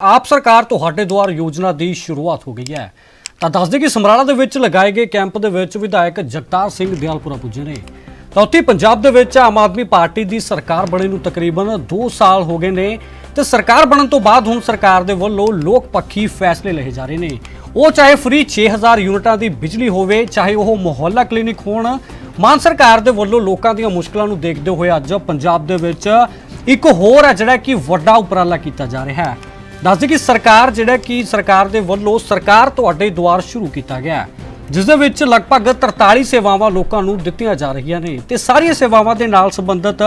ਆਪ ਸਰਕਾਰ ਤੁਹਾਡੇ ਦੁਆਰ ਯੋਜਨਾ ਦੀ ਸ਼ੁਰੂਆਤ ਹੋ ਗਈ ਹੈ। ਤਾਂ ਦੱਸਦੇ ਕਿ ਸਮਰਾਲਾ ਦੇ ਵਿੱਚ ਲਗਾਏ ਗਏ ਕੈਂਪ ਦੇ ਵਿੱਚ ਵਿਧਾਇਕ ਜਗਤਾਰ ਸਿੰਘ ਦਿਆਲਪੁਰਾ ਪੁੱਜੇ ਨੇ। ਤਾਂ ਉੱਥੇ ਪੰਜਾਬ ਦੇ ਵਿੱਚ ਆਮ ਆਦਮੀ ਪਾਰਟੀ ਦੀ ਸਰਕਾਰ ਬਣੇ ਨੂੰ ਤਕਰੀਬਨ 2 ਸਾਲ ਹੋ ਗਏ ਨੇ ਤੇ ਸਰਕਾਰ ਬਣਨ ਤੋਂ ਬਾਅਦ ਹੁਣ ਸਰਕਾਰ ਦੇ ਵੱਲੋਂ ਲੋਕ ਪੱਖੀ ਫੈਸਲੇ ਲਏ ਜਾ ਰਹੇ ਨੇ। ਉਹ ਚਾਹੇ ਫ੍ਰੀ 6000 ਯੂਨਿਟਾਂ ਦੀ ਬਿਜਲੀ ਹੋਵੇ, ਚਾਹੇ ਉਹ ਮੁਹੱਲਾ ਕਲੀਨਿਕ ਹੋਣ, ਮਾਨ ਸਰਕਾਰ ਦੇ ਵੱਲੋਂ ਲੋਕਾਂ ਦੀਆਂ ਮੁਸ਼ਕਲਾਂ ਨੂੰ ਦੇਖਦੇ ਹੋਏ ਅੱਜ ਪੰਜਾਬ ਦੇ ਵਿੱਚ ਇੱਕ ਹੋਰ ਹੈ ਜਿਹੜਾ ਕਿ ਵੱਡਾ ਉਪਰਾਲਾ ਕੀਤਾ ਜਾ ਰਿਹਾ ਹੈ। ਦੱਸਦੇ ਕਿ ਸਰਕਾਰ ਜਿਹੜਾ ਕਿ ਸਰਕਾਰ ਦੇ ਵੱਲੋਂ ਸਰਕਾਰ ਤੁਹਾਡੇ ਦੁਆਰ ਸ਼ੁਰੂ ਕੀਤਾ ਗਿਆ ਹੈ, ਜਿਸ ਦੇ ਵਿੱਚ ਲਗਭਗ 43 ਸੇਵਾਵਾਂ ਲੋਕਾਂ ਨੂੰ ਦਿੱਤੀਆਂ ਜਾ ਰਹੀਆਂ ਨੇ ਤੇ ਸਾਰੀਆਂ ਸੇਵਾਵਾਂ ਦੇ ਨਾਲ ਸੰਬੰਧਿਤ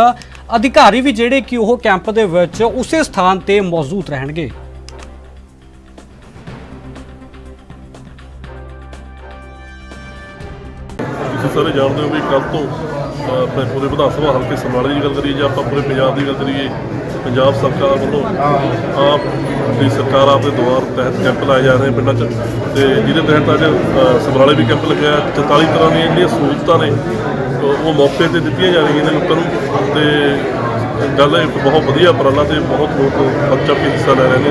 ਅਧਿਕਾਰੀ ਵੀ ਜਿਹੜੇ ਕਿ ਉਹ ਕੈਂਪ ਦੇ ਵਿੱਚ ਉਸੇ ਸਥਾਨ ਤੇ ਮੌਜੂਦ ਰਹਿਣਗੇ। ਤੁਸੀਂ ਸਾਰੇ ਜਾਣਦੇ ਹੋ ਵੀ ਕੱਲ ਤੋਂ ਆਪਣੇ ਪੂਰੇ ਵਿਧਾਨ ਸਭਾ ਹਲਕੇ ਸਮਰਾਲੇ ਦੀ ਗੱਲ ਕਰੀਏ ਜਾਂ ਆਪਾਂ ਪੂਰੇ ਪੰਜਾਬ ਦੀ ਗੱਲ ਕਰੀਏ ਪੰਜਾਬ ਸਰਕਾਰ ਵੱਲੋਂ ਆਪ ਦੀ ਸਰਕਾਰ ਆਪ ਦੇ ਦੁਆਰ ਤਹਿਤ ਕੈਂਪ ਲਾਏ ਜਾ ਰਹੇ ਨੇ ਪਿੰਡਾਂ 'ਚ ਤੇ ਜਿਹਦੇ ਤਹਿਤ ਅੱਜ ਅਹ, ਵੀ ਕੈਂਪ ਲੱਗਿਆ 44 ਤਰ੍ਹਾਂ ਦੀਆਂ ਜਿਹੜੀਆਂ ਸਹੂਲਤਾਂ ਨੇ ਉਹ ਉਹ ਮੌਕੇ ਤੇ ਦਿੱਤੀਆਂ ਜਾ ਰਹੀਆਂ ਨੇ ਲੋਕਾਂ ਨੂੰ ਤੇ ਗੱਲ ਇਹ ਬਹੁਤ ਵਧੀਆ ਉਪਰਾਲਾ ਤੇ ਬਹੁਤ ਲੋਕ ਵੱਧ ਚੜ੍ਹ ਹਿੱਸਾ ਲੈ ਰਹੇ ਨੇ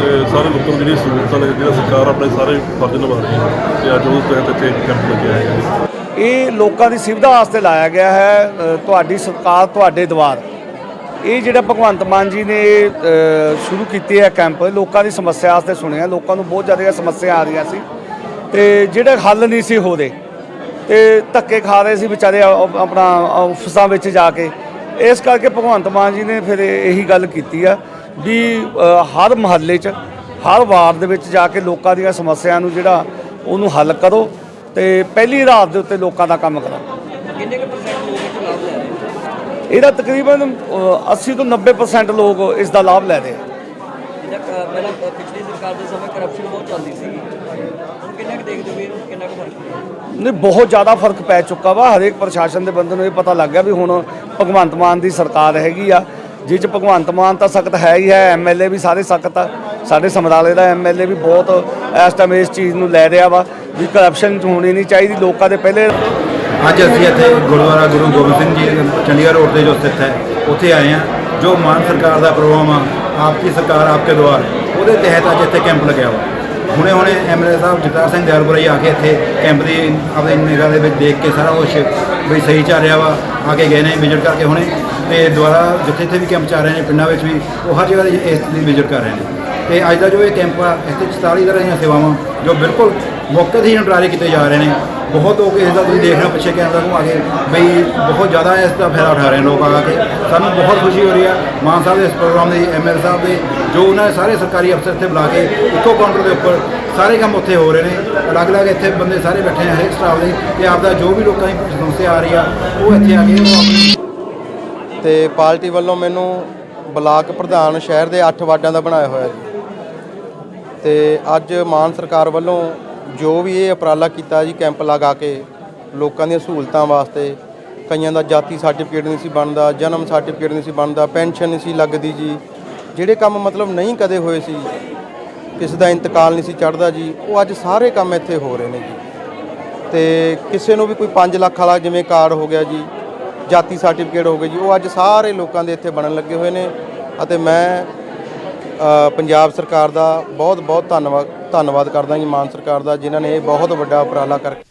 ਤੇ ਸਾਰੇ ਲੋਕਾਂ ਨੂੰ ਜਿਹੜੀਆਂ ਸਹੂਲਤਾਂ ਨੇ ਜਿਹੜਾ ਸਰਕਾਰ ਆਪਣੇ ਸਾਰੇ ਫਰਜ਼ ਨਿਭਾ ਰਹੀ ਹੈ ਤੇ ਅੱਜ ਉਸ ਤਹਿਤ ਇੱਥੇ ਕੈਂਪ ਲੱਗਿਆ ਹੈ। ਇਹ ਲੋਕਾਂ ਦੀ ਸੁਵਿਧਾ ਵਾਸਤੇ ਲਾਇਆ ਗਿਆ ਹੈ ਤੁਹਾਡੀ ਸਰਕਾਰ, ਤੁਹਾਡੇ ਦੁਆਰ ਇਹ ਜਿਹੜਾ ਭਗਵੰਤ ਮਾਨ ਜੀ ਨੇ ਸ਼ੁਰੂ ਕੀਤੇ ਹੈ ਕੈਂਪ ਲੋਕਾਂ ਦੀ ਸਮੱਸਿਆ ਵਾਸਤੇ ਸੁਣਿਆ ਲੋਕਾਂ ਨੂੰ ਬਹੁਤ ਜ਼ਿਆਦਾ ਸਮੱਸਿਆ ਆ ਰਹੀਆਂ ਸੀ। ਤੇ ਜਿਹੜੇ ਹੱਲ ਨਹੀਂ ਸੀ ਹੋ ਰਹੇ, ਤੇ ਧੱਕੇ ਖਾ ਰਹੇ ਸੀ ਵਿਚਾਰੇ ਆਪਣਾ ਆਫਿਸਾਂ ਵਿੱਚ ਜਾ ਕੇ। ਇਸ ਕਰਕੇ ਭਗਵੰਤ ਮਾਨ ਜੀ ਨੇ ਫਿਰ ਇਹ- ਗੱਲ ਕੀਤੀ ਆ ਵੀ ਹਰ ਮਹੱਲੇ 'ਚ ਹਰ ਵਾਰਡ ਦੇ ਵਿੱਚ ਜਾ ਕੇ ਲੋਕਾਂ ਦੀਆਂ ਸਮੱਸਿਆ ਨੂੰ ਜਿਹੜਾ ਉਹਨੂੰ ਹੱਲ ਕਰੋ ਤੇ ਪਹਿਲੀ ਰਾਤ ਦੇ ਉੱਤੇ ਲੋਕਾਂ ਦਾ ਕੰਮ ਕਰੋ। ਕਿੰਨੇ ਕੁ ਪਰਸੈਂਟ ਲੋਕ ਇਸ ਲਾਭ ਲੈ ਰਹੇ ਨੇ ਇਹਦਾ ਤਕਰੀਬਨ ਅ, 80 ਤੋਂ 90% ਲੋਕ ਇਸ ਦਾ ਲਾਭ ਲੈ ਰਹੇ ਆ। ਸਰਕਾਰ ਦੇ ਸਮੇਂ ਕਰਪਸ਼ਨ ਬਹੁਤ ਚੱਲਦੀ ਸੀਗੀ ਹੁਣ ਕਿੰਨਾ ਕੁ ਦੇਖਦੇ ਹੋ ਵੀ ਇਹਨੂੰ ਕਿੰਨਾ ਕੁ ਫ਼ਰਕ ਪਿਆ? ਨਹੀਂ ਬਹੁਤ ਜ਼ਿਆਦਾ ਫ਼ਰਕ ਪੈ ਚੁੱਕਾ ਵਾ। ਹਰੇਕ ਪ੍ਰਸ਼ਾਸਨ ਦੇ ਬੰਦੇ ਨੂੰ ਇਹ ਪਤਾ ਲੱਗ ਗਿਆ ਵੀ ਹੁਣ ਭਗਵੰਤ ਮਾਨ ਦੀ ਸਰਕਾਰ ਹੈਗੀ ਆ। ਜਿਹ 'ਚ ਭਗਵੰਤ ਮਾਨ ਤਾਂ ਸਖਤ ਹੈ ਹੀ ਹੈ ਐਮਐਲਏ ਵੀ ਸਾਰੇ ਸਖਤ ਆ। ਸਾਡੇ ਸਮਰਾਲੇ ਦਾ ਐਮਐਲਏ ਵੀ ਬਹੁਤ ਇਸ ਟਾਈਮ ਇਸ ਚੀਜ਼ ਨੂੰ ਲੈ ਰਿਹਾ ਵਾ ਵੀ ਕਰਪਸ਼ਨ ਹੋਣੀ ਨਹੀਂ ਚਾਹੀਦੀ। ਲੋਕਾਂ ਦੇ ਪਹਿਲੇ ਅੱਜ ਅਸੀਂ ਇੱਥੇ ਗੁਰਦੁਆਰਾ ਗੁਰੂ ਗੋਬਿੰਦ ਸਿੰਘ ਜੀ ਚੰਡੀਗੜ੍ਹ ਰੋਡ ਤੇ ਜੋ ਸਥਿਤ ਹੈ ਉੱਥੇ ਆਏ ਹਾਂ। ਜੋ ਮਾਨ ਸਰਕਾਰ ਦਾ ਪ੍ਰੋਗਰਾਮ ਆ ਆਪਕੀ ਸਰਕਾਰ ਆਪਕੇ ਦੁਆਰ ਉਹਦੇ ਤਹਿਤ ਅੱਜ ਇੱਥੇ ਕੈਂਪ ਲੱਗਿਆ ਵਾ। ਹੁਣੇ ਹੁਣੇ ਐਮਐਲਏ ਸਾਹਿਬ ਜਗਤਾਰ ਸਿੰਘ ਦਿਆਲਪੁਰਾ ਜੀ ਆ ਕੇ ਇੱਥੇ ਕੈਂਪ ਦੀ ਆਪਣੇ ਨਿਗਾਹ ਦੇ ਵਿੱਚ ਦੇਖ ਕੇ ਸਾਰਾ ਕੁਝ ਵੀ ਸਹੀ ਚੱਲ ਰਿਹਾ ਵਾ, ਆ ਕੇ ਗਏ ਨੇ ਵਿਜ਼ਿਟ ਕਰਕੇ ਹੁਣੇ। ਤੇ ਦੁਆਰਾ ਜਿੱਥੇ ਜਿੱਥੇ ਵੀ ਕੈਂਪ ਚੱਲ ਰਹੇ ਨੇ ਪਿੰਡਾਂ ਵਿੱਚ ਵੀ, ਉਹ ਹਰ ਜਗ੍ਹਾ ਦੀ ਇਸ ਦੀ ਵਿਜ਼ਿਟ ਕਰ ਰਹੇ ਨੇ। ਤੇ ਅੱਜ ਦਾ ਜੋ ਇਹ ਕੈਂਪ ਆ, ਇੱਥੇ 44 ਤਰ੍ਹਾਂ ਦੀਆਂ ਸੇਵਾਵਾਂ ਜੋ ਬਿਲਕੁਲ ਮੌਕੇ ਤੇ ਹੀ ਨਿਪਟਾਰੇ ਕੀਤੇ ਜਾ ਰਹੇ ਨੇ। ਬਹੁਤ ਲੋਕ ਇਸ ਦਾ ਤੁਸੀਂ ਦੇਖ ਰਹੇ ਹੋ, ਪਿੱਛੇ ਕੈਮਰਾ ਨੂੰ ਆ ਕੇ ਬਈ ਬਹੁਤ ਜ਼ਿਆਦਾ ਇਸ ਦਾ ਫਾਇਦਾ ਉਠਾ ਰਹੇ ਨੇ ਲੋਕ ਆ ਕੇ। ਸਾਨੂੰ ਬਹੁਤ ਖੁਸ਼ੀ ਹੋ ਰਹੀ ਆ, ਮਾਨ ਸਾਹਿਬ ਦੇ ਇਸ ਪ੍ਰੋਗਰਾਮ ਦੇ ਐਮਐਲ ਸਾਹਿਬ ਦੇ, ਜੋ ਉਹਨਾਂ ਦੇ ਸਾਰੇ ਸਰਕਾਰੀ ਅਫਸਰ ਇੱਥੇ ਬੁਲਾ ਕੇ ਇੱਕੋ ਕਾਊਂਟਰ ਦੇ ਉੱਪਰ ਸਾਰੇ ਕੰਮ ਉੱਥੇ ਹੋ ਰਹੇ ਨੇ। ਅਲੱਗ-ਅਲੱਗ ਇੱਥੇ ਬੰਦੇ ਸਾਰੇ ਬੈਠੇ ਆ ਹਰੇਕ ਸਟਾਫ ਦੇ ਤੇ ਆਪਦਾ ਜੋ ਵੀ ਲੋਕਾਂ ਦੀ ਸਮੱਸਿਆ ਆ ਰਹੀ ਆ, ਉਹ ਇੱਥੇ ਆ ਕੇ ਉਹ ਆਪਣੀ ਤੇ ਪਾਰਟੀ ਵੱਲੋਂ ਮੈਨੂੰ ਬਲਾਕ ਪ੍ਰਧਾਨ ਸ਼ਹਿਰ ਦੇ 8 ਵਾਰਡਾਂ ਦਾ ਬਣਾਇਆ ਹੋਇਆ ਜੀ। ਤੇ ਅੱਜ ਮਾਨ ਸਰਕਾਰ ਵੱਲੋਂ ਜੋ ਵੀ ਇਹ ਉਪਰਾਲਾ ਕੀਤਾ ਜੀ ਕੈਂਪ ਲਗਾ ਕੇ ਲੋਕਾਂ ਦੀਆਂ ਸਹੂਲਤਾਂ ਵਾਸਤੇ, ਕਈਆਂ ਦਾ ਜਾਤੀ ਸਰਟੀਫਿਕੇਟ ਨਹੀਂ ਸੀ ਬਣਦਾ, ਜਨਮ ਸਰਟੀਫਿਕੇਟ ਨਹੀਂ ਸੀ ਬਣਦਾ, ਪੈਨਸ਼ਨ ਨਹੀਂ ਸੀ ਲੱਗਦੀ ਜੀ, ਜਿਹੜੇ ਕੰਮ ਮਤਲਬ ਨਹੀਂ ਕਦੇ ਹੋਏ ਸੀ, ਕਿਸੇ ਦਾ ਇੰਤਕਾਲ ਨਹੀਂ ਸੀ ਚੜਦਾ ਜੀ, ਉਹ ਅੱਜ ਸਾਰੇ ਕੰਮ ਇੱਥੇ ਹੋ ਰਹੇ ਨੇ ਜੀ। ਤੇ ਕਿਸੇ ਨੂੰ ਵੀ ਕੋਈ 5 ਲੱਖ ਵਾਲਾ ਜਿਵੇਂ ਕਾਰਡ ਹੋ ਗਿਆ ਜੀ, ਜਾਤੀ ਸਰਟੀਫਿਕੇਟ ਹੋ ਗਏ ਜੀ, ਉਹ ਅੱਜ ਸਾਰੇ ਲੋਕਾਂ ਦੇ ਇੱਥੇ ਬਣਨ ਲੱਗੇ ਹੋਏ ਨੇ, ਅਤੇ ਮੈਂ ਪੰਜਾਬ ਸਰਕਾਰ ਦਾ ਬਹੁਤ ਬਹੁਤ ਧੰਨਵਾਦ ਧੰਨਵਾਦ ਕਰਦਾ ਜੀ ਮਾਨ ਸਰਕਾਰ ਦਾ, ਜਿਨ੍ਹਾਂ ਨੇ ਇਹ ਬਹੁਤ ਵੱਡਾ ਉਪਰਾਲਾ ਕਰਕੇ